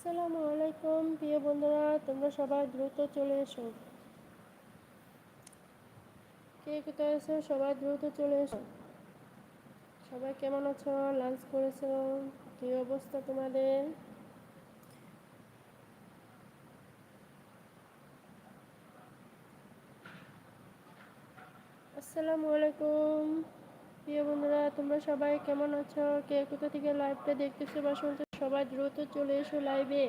আসসালামু আলাইকুম, প্রিয় বন্ধুরা, তোমরা সবাই দ্রুত চলে এসো। কে কোথায় আছো? সবাই দ্রুত চলে এসো। সবাই কেমন আছো? লাঞ্চ করেছ? কি অবস্থা তোমাদের? আসসালামু আলাইকুম, প্রিয় বন্ধুরা, তোমরা সবাই কেমন আছো? কে কোথা থেকে লাইভটা দেখতেছো বা শুনছো সবাই দ্রুত চলে এসো লাইভে।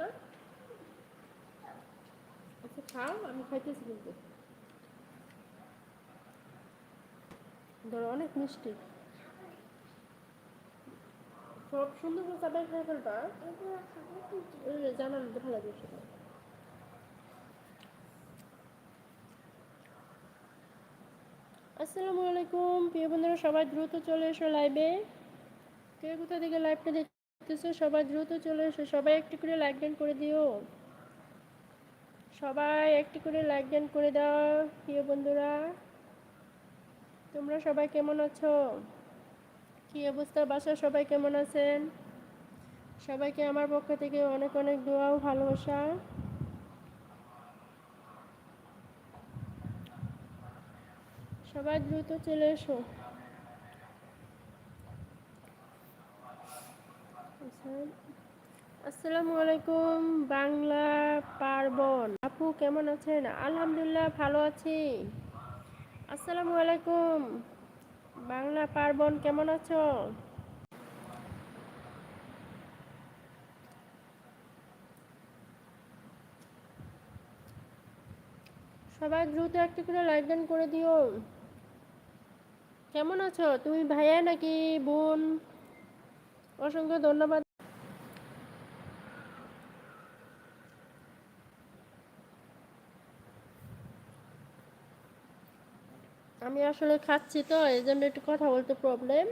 না? আচ্ছা খাও আমি খাইতেছি কিন্তু। ধরো অনেক মিষ্টি। সব সুন্দর করে চাবাই খাই ফেলবা। জানান ভালো লাগে সেটা আসসালামু আলাইকুম, প্রিয় বন্ধুরা, সবাই দ্রুত চলে এসো লাইভে কে কোথা থেকে লাইভটা দেখতেছো? সবাই দ্রুত চলে এসো। সবাই একটু করে লাইক ডান করে দিও। সবাই একটু করে লাইক ডান করে দাও, প্রিয় বন্ধুরা। তোমরা সবাই কেমন আছো? কি অবস্থা? বাসা সবাই কেমন আছেন? সবাইকে আমার পক্ষ থেকে অনেক অনেক দোয়া ও ভালোবাসা। সবাই দ্রুত চলে এসো। আসসালামু আলাইকুম, বাংলা পার্বণ। আপু, কেমন আছেন? আলহামদুলিল্লাহ, ভালো আছি। আসসালামু আলাইকুম। বাংলা পার্বণ, কেমন আছো? সবাই দ্রুত একটু করে লাইক করে দিও। কেমন আছো? তুমি ভাইয়া নাকি বোন? অসংখ্য ধন্যবাদ। আমি আসলে খাচ্ছি তো, এই জন্য একটু কথা বলতে প্রবলেম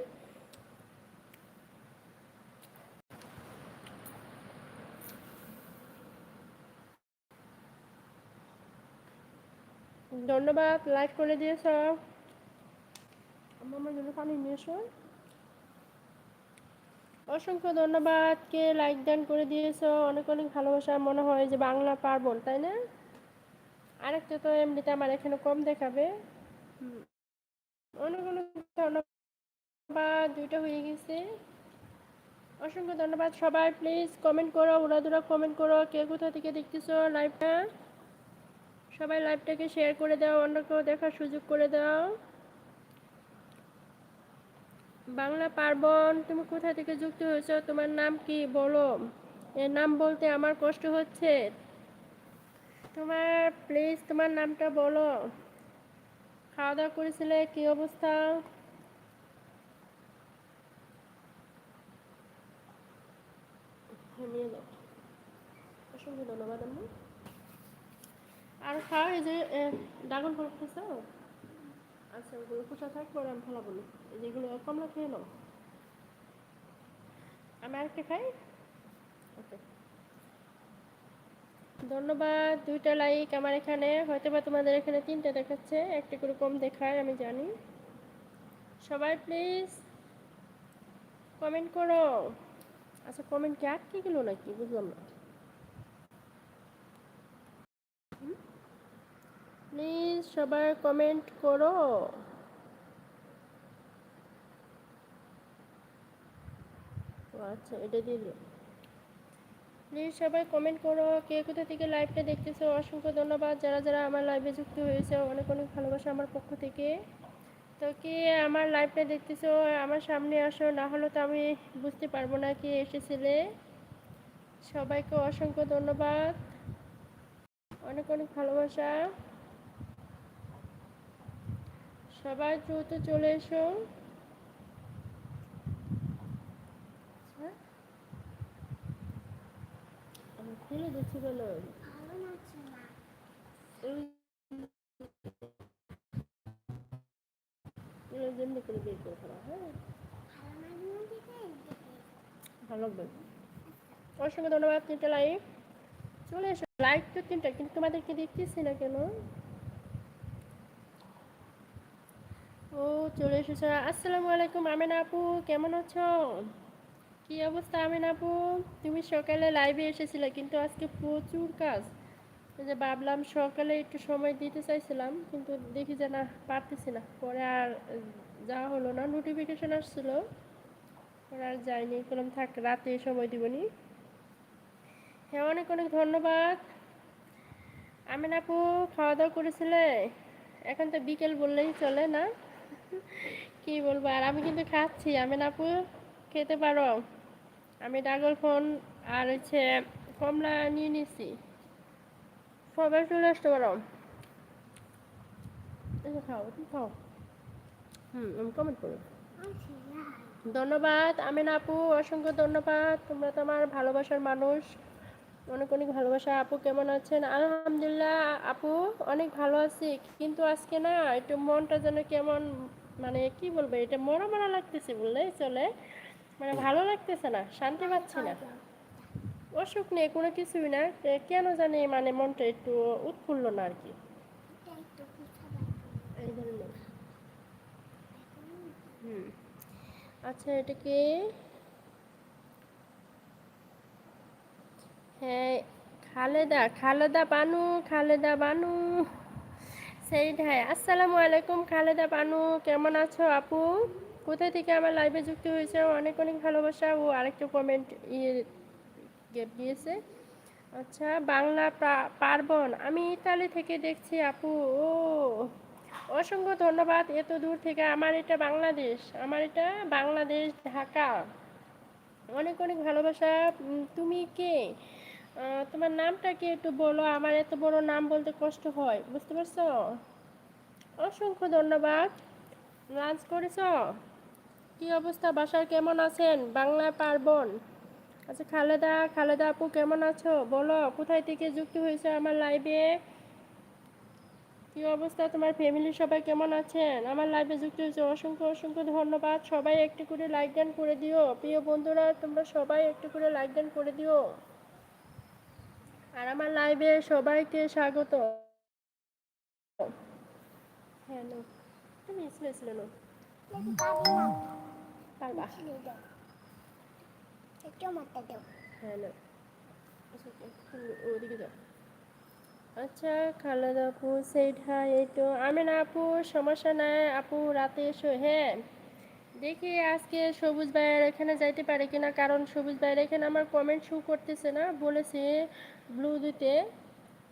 ধন্যবাদ লাইক করে দিয়েছ। আমার জন্য পানি অসংখ্য ধন্যবাদ কে লাইক ডান করে দিয়েছ। অনেক অনেক ভালোবাসা মনে হয় যে বাংলা পার্বণ, তাই না? আরেকটা তো এমনিতে আমার এখানে কম দেখাবে। হুম। অনেক অনেক ধন্যবাদ দুইটা হয়ে গেছে। অসংখ্য ধন্যবাদ সবাই প্লিজ কমেন্ট করো উড়াদুরা কমেন্ট করো, কে কোথা থেকে দেখতেছো লাইভটা সবাই লাইভটাকে শেয়ার করে দাও, অন্যকেও দেখার সুযোগ করে দাও। বাংলা পার্বণ, তুমি কোথা থেকে যুক্ত হয়েছো? তোমার নাম কি? বলো। এর নাম বলতে আমার কষ্ট হচ্ছে। তোমার প্লিজ তোমার নামটা বলো। খাওয়া দাওয়া করেছিলে? কি অবস্থা? অসংখ্য ধন্যবাদ আম্মু। আর খাও এই যে ড্রাগন ফল খেয়েছো আচ্ছা ওগুলো খোসা থাক পরে আমি ফেলাবো যেগুলো কমলা খেয়ে নাও। আমি আরেকটা খাই? ওকে। ধন্যবাদ, দুইটা লাইক আমার এখানে। হয়তো বা তোমাদের এখানে তিনটা দেখাচ্ছে, একটা করে কম দেখায়, আমি জানি। সবাই প্লিজ কমেন্ট করো। আচ্ছা কমেন্ট কি? আটকে গেল নাকি? বুঝলাম না। প্লিজ সবাই কমেন্ট করো। আচ্ছা এটা দিয়ে দিও প্লিজ সবাই কমেন্ট করো। কে কোথা থেকে লাইভটা দেখতেছো? অসংখ্য ধন্যবাদ। যারা যারা আমার লাইভে যুক্ত হয়েছে, অনেক অনেক ভালোবাসা আমার পক্ষ থেকে। তো কে আমার লাইভটা দেখতেছো, আমার সামনে আসো। না হলে তো আমি বুঝতে পারব না কে এসেছিলে। সবাইকে অসংখ্য ধন্যবাদ। অনেক অনেক ভালোবাসা। সবাই দ্রুত চলে এসো আচ্ছা। ফেলে দিচ্ছি কেন এগুলো যেমনি করে বের করে ফেলা হ্যাঁ। ভালো লাগবে। অসংখ্য ধন্যবাদ, তিনটা লাইক চলে এসো লাইক তো তিনটা, কিন্তু তোমাদেরকে দেখতেছি না কেন? ও, চলে এসেছে। আসসালামু আলাইকুম, আমিনা আপু, কেমন আছো? কি অবস্থা, আমিনা আপু? তুমি সকালে লাইভে এসেছিলে, কিন্তু আজকে প্রচুর কাজ। যে ভাবলাম সকালে একটু সময় দিতে চাইছিলাম, কিন্তু দেখি যে না, পারতেছি না। পরে আর যাওয়া হলো না নোটিফিকেশন আসছিল। পরে আর যাইনি, বললাম থাক, রাতে সময় দিবনি হ্যাঁ অনেক অনেক ধন্যবাদ। আমিন আপু খাওয়া দাওয়া করেছিলে? এখন তো বিকেল বললেই চলে না? কি বলব, আর আমি কিন্তু খাচ্ছি। আমিন আপু, খেতে পারো? আমি ডাগল ফোন আর হচ্ছে কমলা নিয়ে নিছি। সবাই চলে আসতে পারো। খাও খাও। হুম, আমি কমেন্ট করো। ধন্যবাদ, আমিন আপু, অসংখ্য ধন্যবাদ। তোমরা তো আমার ভালোবাসার মানুষ। অনেক অনেক ভালোবাসা। আপু কেমন আছেন? আলহামদুলিল্লাহ, আপু অনেক ভালো আছি। কিন্তু আজকে না একটু মনটা যেন কেমন মানে কি বলব, এটা মরা মরা লাগতেছে বললেই চলে। মানে ভালো লাগতেছে না, শান্তি পাচ্ছি না। অসুখ নেই কোনো কিছুই না কেন জানি মানে মনটা একটু উৎফুল্ল না আর কি। হুম আচ্ছা এটা কি? হ্যাঁ খালেদা খালেদা বানু খালেদা বানু। সেই সেইটাই আসসালামু আলাইকুম খালেদা বানু, কেমন আছো আপু? কোথা থেকে আমার লাইভে যুক্ত হয়েছে অনেক অনেক ভালোবাসা। ও আরেকটা কমেন্ট ইয়ে গেপ দিয়েছে। আচ্ছা বাংলা পার্বণ, আমি ইতালি থেকে দেখছি আপু। ও, অসংখ্য ধন্যবাদ, এত দূর থেকে। আমার এটা বাংলাদেশ, আমার এটা বাংলাদেশ, ঢাকা। অনেক অনেক ভালোবাসা। তুমি কে? তোমার নামটা কি একটু বলো? আমার এত বড় নাম বলতে কষ্ট হয়, বুঝতে পারছ? অসংখ্য ধন্যবাদ। লাঞ্চ করেছ? কি অবস্থা? বাসার কেমন আছেন? বাংলা পার্বণ। আচ্ছা খালেদা খালেদা আপু কেমন আছো? বলো, কোথায় থেকে যুক্ত হয়েছে আমার লাইভে কি অবস্থা তোমার ফ্যামিলি সবাই কেমন আছেন? আমার লাইভে যুক্ত হয়েছে, অসংখ্য অসংখ্য ধন্যবাদ। সবাই একটু করে লাইক ডান করে দিও। প্রিয় বন্ধুরা, তোমরা সবাই একটু করে লাইক ডান করে দিও। আর আমার লাইভে সবাইকে স্বাগত। হ্যাঁ নো তুমি স্প্রে ছিল নো পারবা হ্যাঁ আচ্ছা, খালেদা আপু সেইট এই তো। আমি না আপু সমস্যা নাই। আপু রাতে এসো হ্যাঁ। দেখি আজকে সবুজ ভাইয়ের এখানে যাইতে পারে কিনা কারণ সবুজ ভাইয়ের এখানে আমার কমেন্ট শু করতেছে না বলেছে ব্লু দিতে।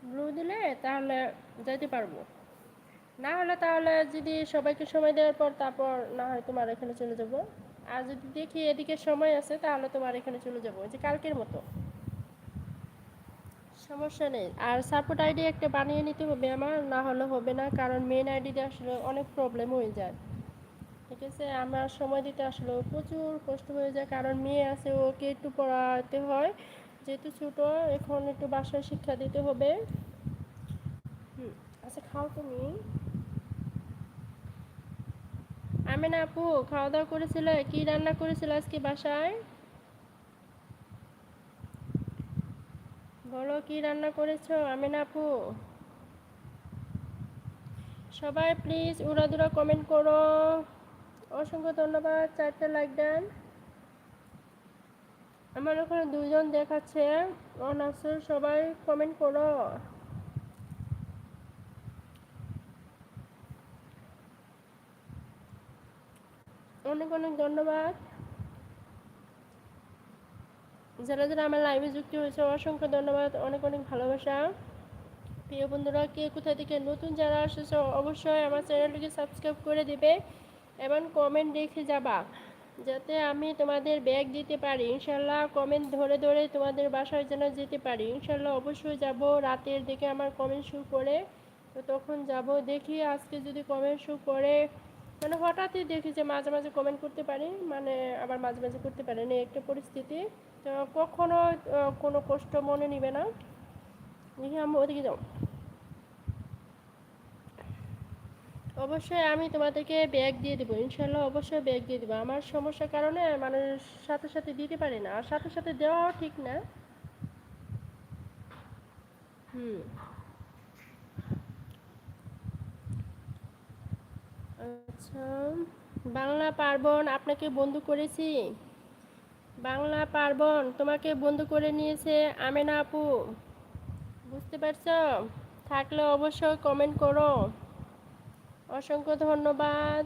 ব্লু দিলে তাহলে যাইতে পারব। না হলে তাহলে যদি সবাইকে সময় দেওয়ার পর তারপর না হয় তোমার এখানে চলে যাব। আর যদি দেখি এদিকে সময় আছে, তাহলে তোমার এখানে চলে যাব। যে কালকের মতো। সমস্যা নেই। আর সাপোর্ট আইডি একটা বানিয়ে নিতে হবে আমার, না হলে হবে না, কারণ মেন আইডিতে আসলে অনেক প্রবলেম হয়ে যায়। ঠিক আছে? আমার সময় দিতে আসলে প্রচুর কষ্ট হয়ে যায়, কারণ মেয়ে আছে, ওকে একটু পড়াতে হয়। যেহেতু ছোট, এখন একটু বাসায় শিক্ষা দিতে হবে। হুম আচ্ছা খাও তুমি। আমি না আপু খাওয়া দাওয়া করেছিলে? কি রান্না করেছিলে আজকে বাসায়? বলো, কি রান্না করেছ? আমি না আপু। সবাই প্লিজ উড়াদুরা কমেন্ট করো। অসংখ্য ধন্যবাদ, চারটে লাইক দেন। আমার ওখানে দুজন দেখাচ্ছে। অন আছে সবাই কমেন্ট করো। অনেক অনেক ধন্যবাদ। যারা যারা আমার লাইভে যুক্ত হয়েছে, অসংখ্য ধন্যবাদ, অনেক অনেক ভালোবাসা। প্রিয় বন্ধুরা, কে কোথা থেকে নতুন যারা আসেছো, অবশ্যই আমার চ্যানেলটিকে সাবস্ক্রাইব করে দিবে এবং কমেন্ট রেখে যাবা, যাতে আমি তোমাদের ব্যাগ দিতে পারি। ইনশাল্লাহ কমেন্ট ধরে ধরে তোমাদের বাসায় যেন যেতে পারি। ইনশাল্লাহ অবশ্যই যাব রাতের দিকে আমার কমেন্ট শু করে। তো তখন যাব দেখি আজকে যদি কমেন্ট শু করে মানে হঠাৎই দেখি যে মাঝে মাঝে কমেন্ট করতে পারি মানে আবার মাঝে মাঝে করতে পারি না একটা পরিস্থিতি। তো কখনো কোনো কষ্ট মনে নিবে না। দেখি আমি ওদিকে যাও। অবশ্যই আমি তোমাদেরকে ব্যাগ দিয়ে দেবো ইনশাল্লাহ অবশ্যই ব্যাগ দিয়ে দেবো। আমার সমস্যার কারণে মানে সাথে সাথে দিতে পারি না, আর সাথে সাথে দেওয়াও ঠিক না। হুম। আচ্ছা বাংলা পার্বণ আপনাকে বন্ধু করেছি। বাংলা পার্বণ তোমাকে বন্ধু করে নিয়েছে আমেনা আপু। বুঝতে পারছ? থাকলে অবশ্যই কমেন্ট করো। অসংখ্য ধন্যবাদ।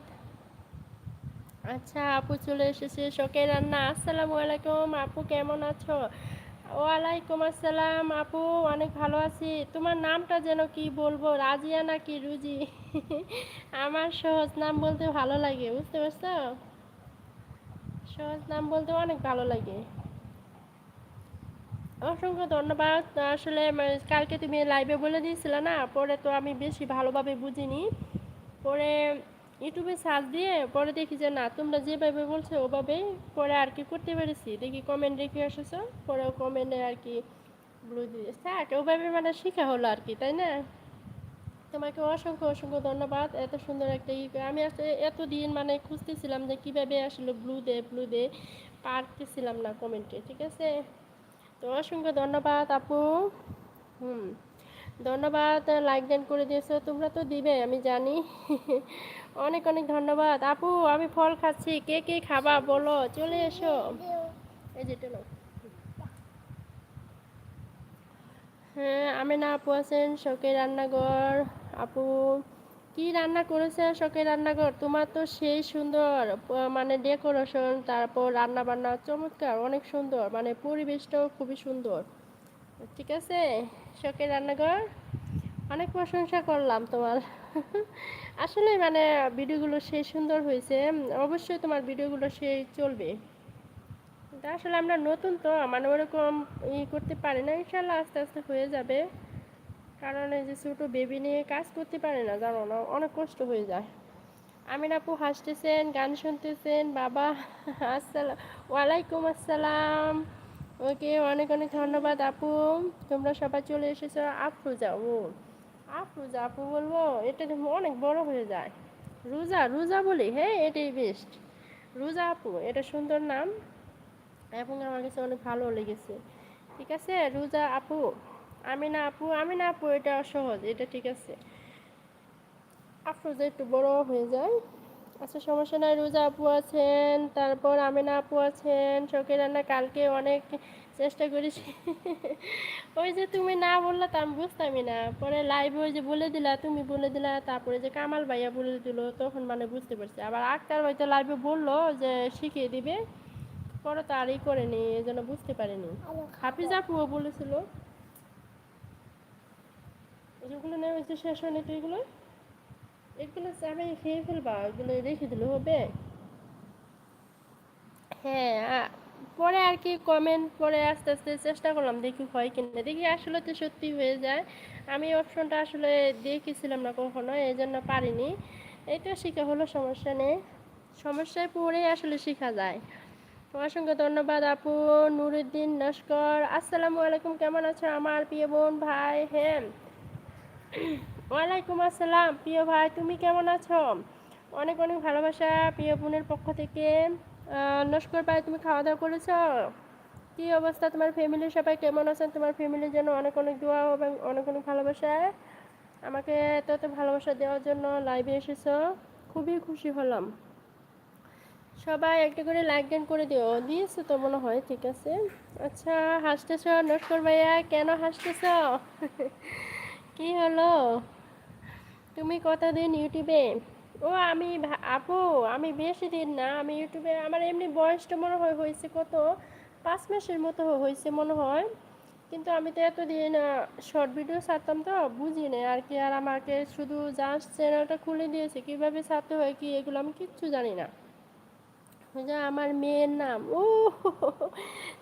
আচ্ছা আপু চলে এসেছে শোকের রান্না। আসসালামু আলাইকুম, আপু কেমন আছো? ওয়ালাইকুম আসসালাম আপু, অনেক ভালো আছি। তোমার নামটা যেন কি বলব, রাজিয়া নাকি রুজি? আমার সহজ নাম বলতে ভালো লাগে, বুঝতে পারছ? সহজ নাম বলতে অনেক ভালো লাগে। অসংখ্য ধন্যবাদ। আসলে কালকে তুমি লাইভে বলে দিয়েছিলে না, পরে তো আমি বেশি ভালোভাবে বুঝিনি। পরে ইউটিউবে সার্চ দিয়ে পরে দেখি যে না, তোমরা যেভাবে বলছো ওভাবেই পরে আর কি করতে পেরেছি। দেখি কমেন্ট রেখে এসেছ পরে কমেন্টে আর কি ব্লু দিয়ে থাক ওভাবে মানে শেখা হলো আর কি, তাই না? তোমাকে অসংখ্য অসংখ্য ধন্যবাদ এত সুন্দর একটা ই আমি এতদিন মানে খুঁজতেছিলাম যে কীভাবে আসলে ব্লু দে ব্লু দে পারতেছিলাম না কমেন্টে ঠিক আছে? তো অসংখ্য ধন্যবাদ আপু। হুম, ধন্যবাদ লাইক দেন করে দিয়েছ। তোমরা তো দিবে, আমি জানি। অনেক অনেক ধন্যবাদ। আপু, আমি ফল খাচ্ছি। কে কে খাবা বলো? চলে এসো। এই যেটা নাও। হ্যাঁ আমি না আপু আছেন, শখের রান্নাঘর। আপু, কি রান্না করেছে শোকের রান্নাঘর? তোমার তো সেই সুন্দর মানে ডেকোরেশন তারপর রান্না বান্না চমৎকার, অনেক সুন্দর। মানে পরিবেশটাও খুবই সুন্দর। ঠিক আছে? শোকের রান্নাঘর? অনেক প্রশংসা করলাম তোমার। আসলে মানে ভিডিওগুলো সেই সুন্দর হয়েছে অবশ্যই তোমার ভিডিওগুলো সেই চলবে। আসলে আমরা নতুন তো মানে ওরকম ই করতে পারি না ইনশাল্লাহ আস্তে আস্তে হয়ে যাবে। কারণ এই যে ছোটো বেবি নিয়ে কাজ করতে পারে না, জানো না, অনেক কষ্ট হয়ে যায়। আমিন আপু হাসতেছেন, গান শুনতেছেন, বাবা আসসালাম ওয়ালাইকুম আসসালাম। ওকে, অনেক অনেক ধন্যবাদ আপু। তোমরা সবাই চলে এসেছ, আফরুজা, ও। আফরুজা আপু বলব, এটা অনেক বড় হয়ে যায়। রোজা রোজা বলি হ্যাঁ এটাই বেস্ট রোজা আপু, এটা সুন্দর নাম। এবং আমার কাছে অনেক ভালো লেগেছে। ঠিক আছে, রোজা আপু, আমি না আপু, আমি না আপু, এটা সহজ, এটা ঠিক আছে। আফরোজা একটু বড় হয়ে যায়। আচ্ছা সমস্যা নাই, রোজা আপু আছেন, তারপর আমিনা আপু আছেন, শখের রান্না কালকে অনেক চেষ্টা করেছি। ওই যে তুমি না বললে তা আমি বুঝতামই না। পরে লাইভে ওই যে বলে দিলা, তুমি বলে দিলা, তারপরে যে কামাল ভাইয়া বলে দিল, তখন মানে বুঝতে পারছি। আবার আক্তার ভাই তো লাইভে বলল যে শিখিয়ে দিবে, পরে তো আরই করেনি, এই জন্য বুঝতে পারিনি। হাফিজ আপুও বলেছিল। এগুলো নেওয়া হয়েছে শেষ হয়নি তো এগুলো? এগুলো চাবে খেয়ে ফেলবা এগুলো রেখে দিলে হবে। হ্যাঁ পরে আর কি কমেন্ট পরে আস্তে আস্তে চেষ্টা করলাম দেখি হয় কিনা। দেখি আসলে তো সত্যি হয়ে যায়। আমি অপশনটা আসলে দেখেছিলাম না কখনো, এই জন্য পারিনি। এটা শেখা হলো, সমস্যা নেই। সমস্যায় পড়ে আসলে শেখা যায়। অসংখ্য ধন্যবাদ আপু, নুরুদ্দিন নস্কর আসসালামু আলাইকুম, কেমন আছো আমার প্রিয় বোন ভাই হ্যাঁ ওয়ালাইকুম আসসালাম, প্রিয় ভাই, তুমি কেমন আছো? অনেক অনেক ভালোবাসা প্রিয় বোনের পক্ষ থেকে। নস্কর ভাই, তুমি খাওয়া দাওয়া করেছ? কি অবস্থা? তোমার ফ্যামিলির সবাই কেমন আছেন? তোমার ফ্যামিলির জন্য অনেক অনেক দোয়া এবং অনেক অনেক ভালোবাসা আমাকে এত এত ভালোবাসা দেওয়ার জন্য লাইভে এসেছ। খুবই খুশি হলাম। সবাই একটা করে লাইক গান করে দিও। দিয়েছ তো মনে হয়, ঠিক আছে? আচ্ছা হাসতেছ নস্কর ভাইয়া? কেন হাসতেছ? কি হলো? তুমি কতদিন ইউটিউবে? ও, আমি আপু, আমি বেশি দিন না, আমি ইউটিউবে, আমার এমনি বয়সটা মনে হয় হয়েছে কত? পাঁচ মাসের মতো হয়েছে মনে হয়। কিন্তু আমি তো এতদিন শর্ট ভিডিও ছাড়তাম তো, বুঝি না আর কি, আর আমাকে শুধু জাস্ট চ্যানেলটা খুলে দিয়েছে, কীভাবে ছাড়তে হয়, কি এগুলো আমি কিচ্ছু জানি না। যে আমার মেয়ের নাম ও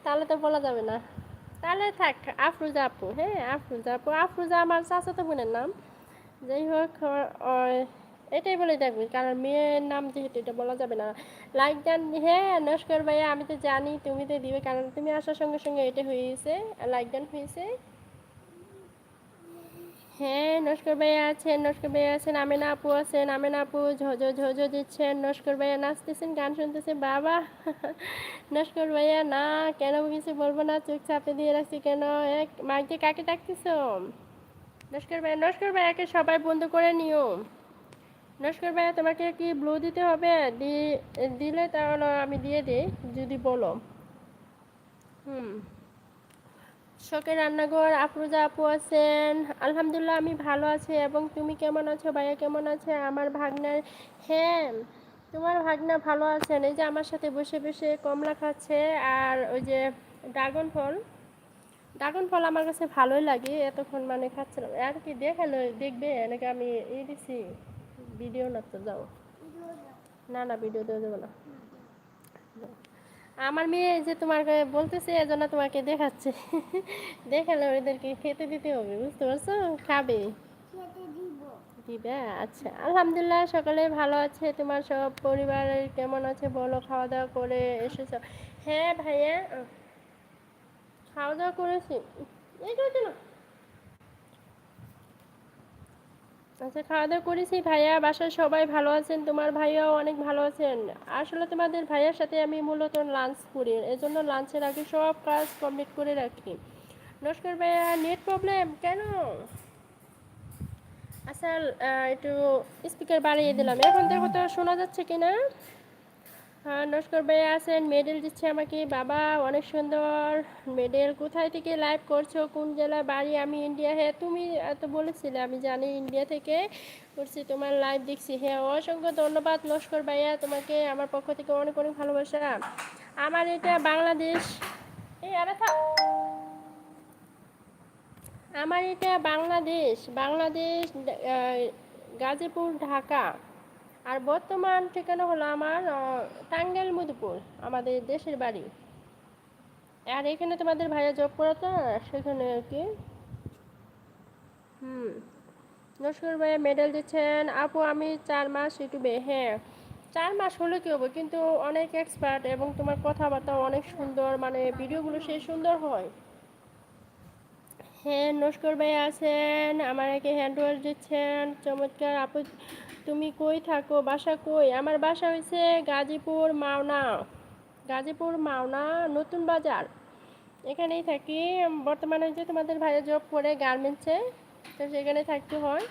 তাহলে তো বলা যাবে না। তাহলে থাক, আফরুজা আপু হ্যাঁ আফরুজা আপু, আফরুজা আমার চাচাতো বোনের নাম। যাই হোক এটাই বলে দেখবি কারণ মেয়ের নাম যেহেতু এটা বলা যাবে না। লাইক দেন হ্যাঁ নস্কর ভাইয়া, আমি তো জানি তুমি তো দিবে, কারণ তুমি আসার সঙ্গে সঙ্গে এটা হয়েছে লাইক দেন হয়েছে। হ্যাঁ নস্কর ভাইয়া আছেন নস্কর ভাইয়া আছেন, আমেনা আপু আছেন, আমেনা আপু ঝোঝো ঝোঝো দিচ্ছেন নস্কর ভাইয়া, নাচতেছেন, গান শুনতেছেন, বাবা। নস্কর ভাইয়া, না, কেন কিছু বলব না, চোখ চাপে দিয়ে রাখছি কেন? এক, মাইকে কাকে ডাকতেছ? নস্কর ভাইয়া নস্কর ভাইয়াকে সবাই বন্ধ করে নিও। নস্কর ভাইয়া, তোমাকে কি ব্লু দিতে হবে? দিলে তাহলে আমি দিয়ে দিই, যদি বলো। হুম। শখের রান্নাঘর, আফরোজা আপু আছেন। আলহামদুলিল্লাহ, আমি ভালো আছি। এবং তুমি কেমন আছো? ভাইয়া কেমন আছে? আমার ভাগনার হ্যাঁ তোমার ভাগনা ভালো আছেন? এই যে আমার সাথে বসে বসে কমলা খাচ্ছে, আর ওই যে ড্রাগন ফল। ড্রাগন ফল আমার কাছে ভালোই লাগে, এতক্ষণ মানে খাচ্ছিলাম। আর কি দেখাল? দেখবে? নাকি আমি এই দিছি? ভিডিও না তো যাও। না না ভিডিও দেবো না। আমার মেয়ে যে তোমাকে বলতেছে এজন্য তোমাকে দেখাচ্ছে। দেখালে ওদেরকে খেতে দিতে হবে বুঝতে পারছ? খাবে। দিবে। আচ্ছা। আলহামদুলিল্লাহ সকালে ভালো আছে। তোমার সব পরিবারের কেমন আছে বলো খাওয়া দাওয়া করে এসেছ। হ্যাঁ ভাইয়া। খাওয়া দাওয়া করেছি। এই তো দিল আচ্ছা খাওয়া দাওয়া করেছি ভাইয়া বাসায় সবাই ভালো আছেন? তোমার ভাইয়াও অনেক ভালো আছেন? আসলে তোমাদের ভাইয়ার সাথে আমি মূলত লাঞ্চ করি, এজন্য লাঞ্চের আগে সব কাজ কমপ্লিট করে রাখি। নমস্কার ভাইয়া নেট প্রবলেম কেন? আচ্ছা একটু স্পিকার বাড়িয়ে দিলাম। এখন দেখো তো শোনা যাচ্ছে কি হ্যাঁ নমস্কার ভাইয়া আছেন, মেডেল দিচ্ছে আমাকে। বাবা, অনেক সুন্দর মেডেল। কোথায় থেকে লাইভ করছ? কোন জেলায়? বাড়ি? আমি ইন্ডিয়া। হ্যাঁ তুমি এত বলেছিলে, আমি জানি ইন্ডিয়া থেকে করছি তোমার লাইভ, দেখছি। হ্যাঁ অসংখ্য ধন্যবাদ নমস্কার ভাইয়া তোমাকে, আমার পক্ষ থেকে অনেক অনেক ভালোবাসা। আমার এটা বাংলাদেশ। এই, আরে আমার এটা বাংলাদেশ বাংলাদেশ গাজীপুর, ঢাকা। আর বর্তমান ঠিকানা হলো আমার টাঙ্গাইল মধুপুর আমাদের দেশের বাড়ি। আর এখানে তোমাদের ভাইয়া জব করে তো সেখানে আর কি। হুম নস্কর ভাইয়া মেডেল দিচ্ছেন। আপু, আমি চার মাস ইউটিউবে হ্যাঁ চার মাস হলে কি হবে, কিন্তু অনেক এক্সপার্ট এবং তোমার কথাবার্তা অনেক সুন্দর মানে ভিডিওগুলো সে সুন্দর হয়। হ্যাঁ নস্কর ভাই আছেন আমার একে হ্যান্ড ওয়াশ দিচ্ছেন, চমৎকার। আপু তুমি কই থাকো? বাসা কই? আমার বাসা হয়েছে গাজীপুর মাওনা। গাজীপুর মাওনা, নতুন বাজার। এখানেই থাকি। বর্তমানে যে তোমাদের ভাইয়া জব করে গার্মেন্টসে তো সেখানে থাকতে হয়।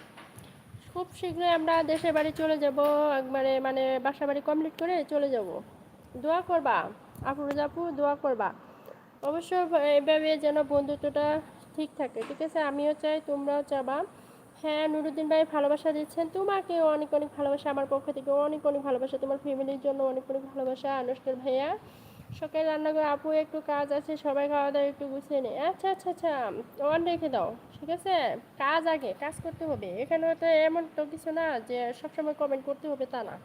খুব শীঘ্রই আমরা দেশের বাড়ি চলে যাব। একবারে মানে বাসা বাড়ি কমপ্লিট করে চলে যাব। দোয়া করবা, আফরোজ আপু, দোয়া করবা। অবশ্য এভাবে যেন বন্ধুত্বটা ঠিক থাকে। ঠিক আছে? আমিও চাই, তোমরাও চাবা। হ্যাঁ নুরুদ্দিন ভাই ভালোবাসা দিচ্ছেন। তোমাকে অনেক অনেক ভালোবাসা, আমার পক্ষ থেকে অনেক অনেক ভালোবাসা, তোমার ফ্যামিলির জন্য অনেক অনেক ভালোবাসা আনুষ্কার ভাইয়া। সকালে রান্না করে আপু, একটু কাজ আছে, সবাই খাওয়া দাওয়া একটু গুছিয়ে নেই আচ্ছা আচ্ছা আচ্ছা অন রেখে দাও, ঠিক আছে? কাজ আগে, কাজ করতে হবে। এখানে তো এমন তো কিছু না যে সবসময় কমেন্ট করতে হবে তা না।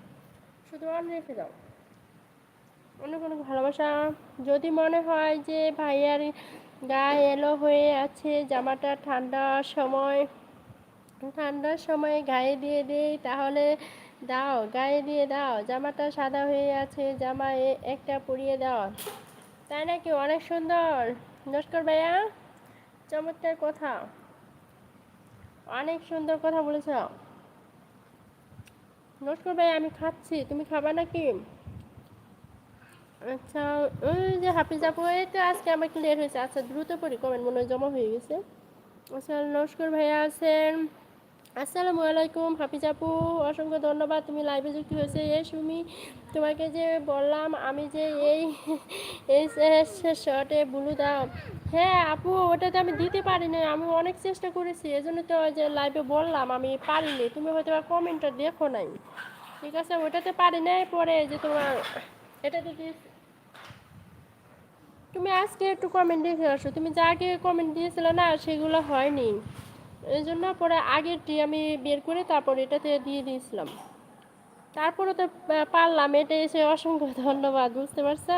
শুধু অন রেখে দাও। অনেক অনেক ভালোবাসা। যদি মনে হয় যে ভাইয়ার গায়ে এলো হয়ে আছে, জামাটা ঠান্ডার সময় ঠান্ডার সময় গায়ে দিয়ে দিই, তাহলে দাও, গায়ে দিয়ে দাও, জামাটা সাদা হয়ে আছে জামা একটা পরিয়ে দাও। তাই নাকি? অনেক সুন্দর। নস্কর ভাইয়া, চমৎকার কথা। অনেক সুন্দর কথা বলেছ। নস্কর ভাইয়া, আমি খাচ্ছি। তুমি খাবা নাকি? আচ্ছা ওই যে হাফিজ আপু, এই তো আজকে আমার ক্লিয়ার হয়েছে। আচ্ছা দ্রুত পরি কমেন্ট মনে হয় জমা হয়ে গেছে। আচ্ছা নস্কর ভাইয়া আছেন। আসসালামু আলাইকুম হাফিজ আপু। অসংখ্য ধন্যবাদ, তুমি লাইভে যুক্ত হয়েছে। এই সুমি, তোমাকে যে বললাম, আমি যে এই শর্টে ব্লু দাও। হ্যাঁ আপু, ওটা তো আমি দিতে পারি না আমি অনেক চেষ্টা করেছি, এজন্য তো যে লাইভে বললাম, আমি পারিনি। তুমি হয়তো কমেন্টটা দেখো নাই। ঠিক আছে, ওটাতে পারি নাই, পরে যে তোমার, এটাতে তুমি আজকে একটু কমেন্ট দেখে আসো। তুমি যা কমেন্ট দিয়েছিলে না, সেগুলো হয়নি। এই জন্য পরে আগেরটি আমি বের করে তারপর এটাতে দিয়ে দিয়েছিলাম। তারপরে তো পারলাম, এটা এসে অসংখ্য ধন্যবাদ, বুঝতে পারছ?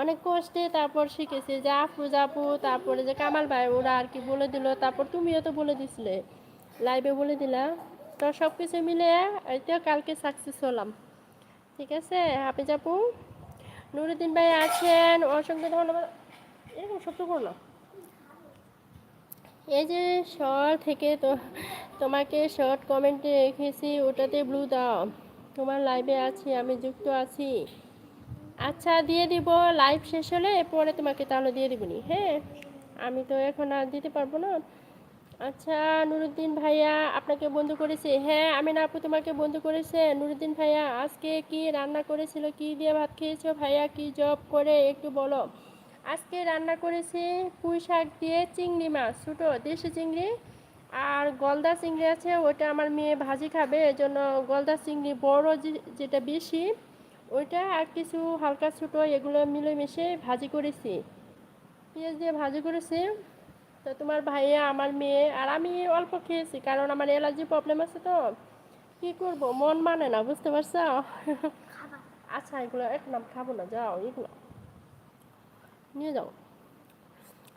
অনেক কষ্টে তারপর শিখেছি যে আপু জাপু তারপরে যে কামাল ভাই, ওরা আর কি বলে দিল, তারপর তুমিও তো বলে দিছিলে লাইভে বলে দিলা। তো সব কিছু মিলে তো কালকে সাকসেস হলাম। ঠিক আছে, হাফিজ আপু? নুরুদ্দিন ভাই আছেন, অসংখ্য ধন্যবাদ। এরকম শব্দ করো না। এই যে শর্ট থেকে তো তোমাকে শর্ট কমেন্টে রেখেছি, ওটাতে ব্লু দাও। তোমার লাইভে আছি, আমি যুক্ত আছি। আচ্ছা দিয়ে দিব লাইভ শেষ হলে পরে তোমাকে তাহলে দিয়ে দিবনি। হ্যাঁ আমি তো এখন আর দিতে পারব না। আচ্ছা নুরুদ্দিন ভাইয়া, আপনাকে বন্ধু করেছে। হ্যাঁ আমি না আপু তোমাকে বন্ধু করেছে। নুরুদ্দিন ভাইয়া, আজকে কি রান্না করেছিল? কি দিয়ে ভাত খেয়েছো? ভাইয়া, কি জব করে? একটু বলো। আজকে রান্না করেছি পুঁই শাক দিয়ে চিংড়ি মাছ ছোটো দেশি চিংড়ি আর গলদা চিংড়ি আছে ওটা আমার মেয়ে ভাজি খাবে এজন্য গলদা চিংড়ি বড় যে- যেটা বেশি ওইটা আর কিছু হালকা ছোটো এগুলো মিলেমিশে ভাজি করেছি। পেঁয়াজ দিয়ে ভাজি করেছি। তো তোমার ভাইয়া আমার মেয়ে আর আমি অল্প খেয়েছি কারণ আমার অ্যালার্জি প্রবলেম আছে তো। কি করব? মন মানে না বুঝতে পারছ? আচ্ছা এগুলো এক নাম খাব না যাও এগুলো। নিয়ে যাও।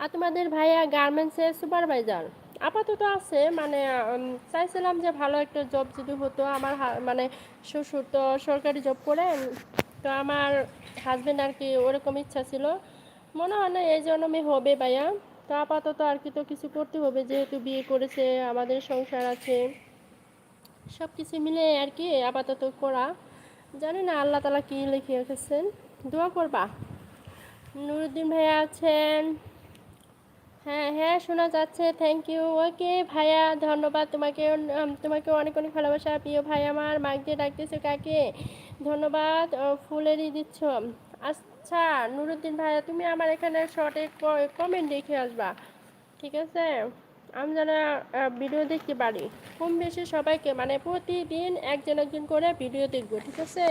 আর তোমাদের ভাইয়া গার্মেন্টসের সুপারভাইজার আপাতত আছে মানে চাইছিলাম যে ভালো একটা জব যদি হতো, আমার মানে শ্বশুর তো সরকারি জব করেন তো আমার হাজবেন্ড আর কি ওরকম ইচ্ছা ছিল। মনে হয় না, এই জন্মে হবে ভাইয়া। তো আপাতত আর কি তো কিছু করতে হবে, যেহেতু বিয়ে করেছে, আমাদের সংসার আছে সব কিছু মিলে আর কি আপাতত করা। জানি না, আল্লাহ তালা কী লিখে রেখেছেন। দোয়া করবা। নুরুদ্দিন ভাইয়া আছেন। হ্যাঁ হ্যাঁ শোনা যাচ্ছে। থ্যাংক ইউ ওকে ভাইয়া, ধন্যবাদ তোমাকে তোমাকে অনেক অনেক ভালোবাসা। প্রিয় ভাই আমার মাইক দিয়ে ডাকতেছো কাকে? ধন্যবাদ ফুলেরই দিচ্ছ। আচ্ছা নুরুদ্দিন ভাইয়া, তুমি আমার এখানে শর্টে কমেন্ট দেখে আসবা। ঠিক আছে? আমি যেন ভিডিও দেখতে পারি। কম বেশি সবাইকে মানে প্রতিদিন একজন একজন করে ভিডিও দেখব, ঠিক আছে?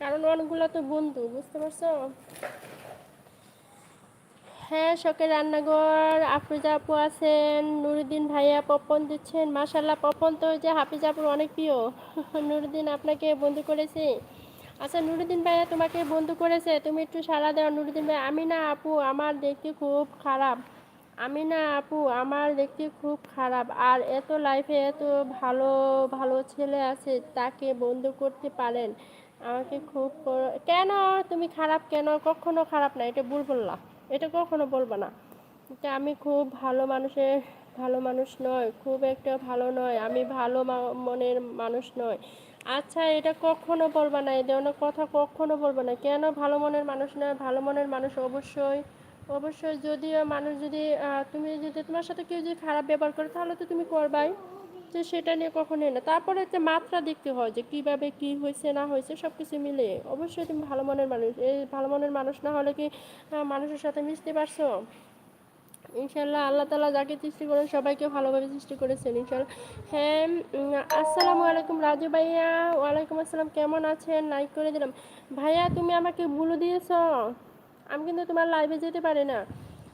কারণ অনেকগুলো তো বন্ধু, বুঝতে পারছ? হ্যাঁ শখের রান্নাঘর, আফরোজা আপু আছেন, নুরুদ্দিন ভাইয়া পপন দিচ্ছেন মাশাল্লাহ পপন তো যে হাফিজ আপুর অনেক প্রিয়। নুরুদ্দিন আপনাকে বন্ধু করেছে। আচ্ছা নুরুদ্দিন ভাইয়া তোমাকে বন্ধু করেছে, তুমি একটু সাড়া দাও। নুরুদ্দিন ভাই আমি না আপু আমার দেখতে খুব খারাপ। আমি না আপু আমার দেখতে খুব খারাপ। আর এত লাইফে এত ভালো ভালো ছেলে আছে, তাকে বন্ধু করতে পারেন। আমাকে খুব কেন? তুমি খারাপ কেন? কখনো খারাপ না, এটা ভুল বললা। এটা কখনো বলব না। এটা আমি খুব ভালো মানুষের, ভালো মানুষ নয়, খুব একটা ভালো নয়, আমি ভালো মনের মানুষ নয়। আচ্ছা এটা কখনো বলবা না এই ধরনের কথা কখনো বলব না। কেন ভালো মনের মানুষ নয়? ভালো মনের মানুষ অবশ্যই অবশ্যই যদিও মানুষ যদি তুমি যদি তোমার সাথে কেউ যদি খারাপ ব্যবহার করে, তাহলে তো তুমি করবাই। তো সেটা নিয়ে কখনোই না। তারপরে একটা মাত্রা দেখতে হয় যে কীভাবে কী হয়েছে, না হয়েছে সব কিছু মিলে অবশ্যই তুমি ভালো মনের মানুষ, এই ভালো মনের মানুষ না হলে কি মানুষের সাথে মিশতে পারছ? ইনশাল্লাহ আল্লাহ তালা যাকে সৃষ্টি করেন সবাইকে ভালোভাবে সৃষ্টি করেছেন ইনশাল্লাহ হ্যাঁ আসসালামু আলাইকুম রাজু ভাইয়া। ওয়ালাইকুম আসসালাম, কেমন আছেন? লাইক করে দিলাম। ভাইয়া, তুমি আমাকে ভুলে দিয়েছ। আমি কিন্তু তোমার লাইভে যেতে পারি না।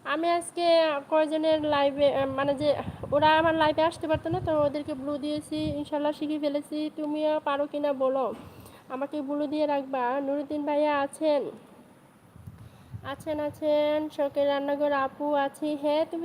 আমি আজকে কয়জনের লাইভে মানে যে ওরা আমার লাইভে আসতে পারতো না, তো ওদেরকে ব্লু দিয়েছি, ইনশাল্লাহ শিখে ফেলেছি। তুমিও পারো কি না বলো? আমাকে ব্লু দিয়ে রাখবা। নুরুদ্দিন ভাইয়া আছেন? আছেন আছেন। শখের রান্নাঘর আপু আছি। হ্যাঁ তুমি